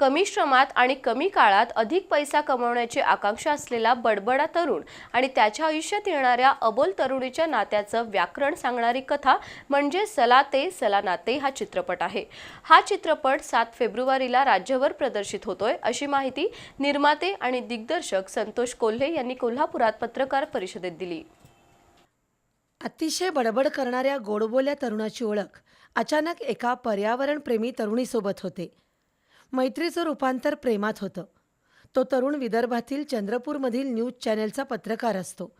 कमी श्रमात आणि कमी काळात अधिक पैसा कमवण्याची आकांक्षा असलेला बडबडा तरुण आणि त्याच्या आयुष्यात येणाऱ्या अबोल तरुणीच्या नात्याचं व्याकरण सांगणारी कथा म्हणजे सलाते सलानाते हा चित्रपट आहे. हा चित्रपट सात फेब्रुवारीला राज्यभर प्रदर्शित होतोय अशी माहिती निर्माते आणि दिग्दर्शक संतोष कोल्हे यांनी कोल्हापुरात पत्रकार परिषदेत दिली. अतिशय बडबड करणाऱ्या गोडबोल्या तरुणाची ओळख अचानक एका पर्यावरणप्रेमी तरुणीसोबत होते. मैत्रीचं रूपांतर प्रेमात होतं. तो तरुण विदर्भातील चंद्रपूरमधील न्यूज चॅनेलचा पत्रकार असतो.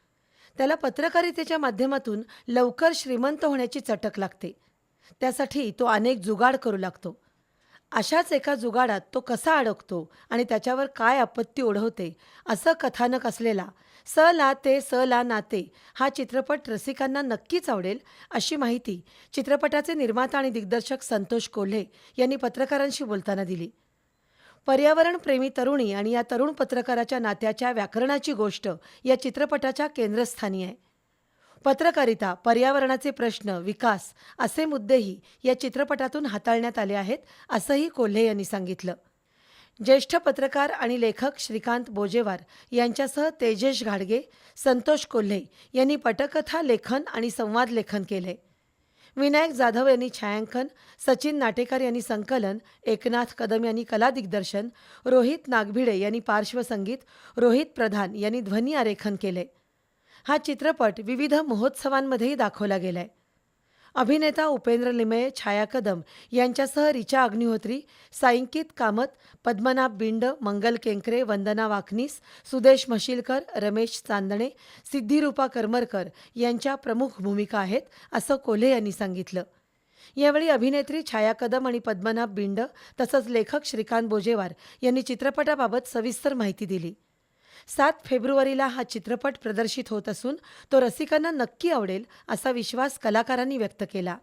त्याला पत्रकारितेच्या माध्यमातून लवकर श्रीमंत होण्याची चटक लागते. त्यासाठी तो अनेक जुगाड करू लागतो. अशाच एका जुगाडात तो कसा अडकतो आणि त्याच्यावर काय आपत्ती ओढवते असं कथानक असलेला स ला ते स ला नाते हा चित्रपट रसिकांना नक्कीच आवडेल अशी माहिती चित्रपटाचे निर्माता आणि दिग्दर्शक संतोष कोल्हे यांनी पत्रकारांशी बोलताना दिली. पर्यावरणप्रेमी तरुणी आणि या तरुण पत्रकाराच्या नात्याच्या व्याकरणाची गोष्ट या चित्रपटाच्या केंद्रस्थानी आहे. पत्रकारिता पर्यावरणाचे प्रश्न विकास असे मुद्देही या चित्रपटातून हाताळण्यात आले आहेत असंही कोल्हे यांनी सांगितलं. ज्येष्ठ पत्रकार आणि लेखक श्रीकांत बोजेवार यांच्यासह तेजेश घाडगे संतोष कोल्हे यांनी पटकथा लेखन आणि संवाद लेखन केले. विनायक जाधव यांनी छायांकन सचिन नाटेकर यांनी संकलन एकनाथ कदम यांनी कला दिग्दर्शन रोहित नागभिडे यांनी पार्श्वसंगीत रोहित प्रधान यांनी ध्वनी आरेखन केले. हा चित्रपट विविध महोत्सवांमध्येही दाखवला गेलाय. अभिनेता उपेंद्र लिमये छाया कदम यांच्यासह रिचा अग्निहोत्री सायंकित कामत पद्मनाभ बिंड मंगल केंकरे वंदना वाकनीस सुदेश म्हशीलकर रमेश चांदणे सिद्धिरूपा करमरकर यांच्या प्रमुख भूमिका आहेत असं कोल्हे यांनी सांगितलं. यावेळी अभिनेत्री छाया कदम आणि पद्मनाभ बिंड तसंच लेखक श्रीकांत बोजेवार यांनी चित्रपटाबाबत सविस्तर माहिती दिली. सात फेब्रुवारीला हा चित्रपट प्रदर्शित होत असून तो रसिकांना नक्की आवडेल असा विश्वास कलाकारांनी व्यक्त केला.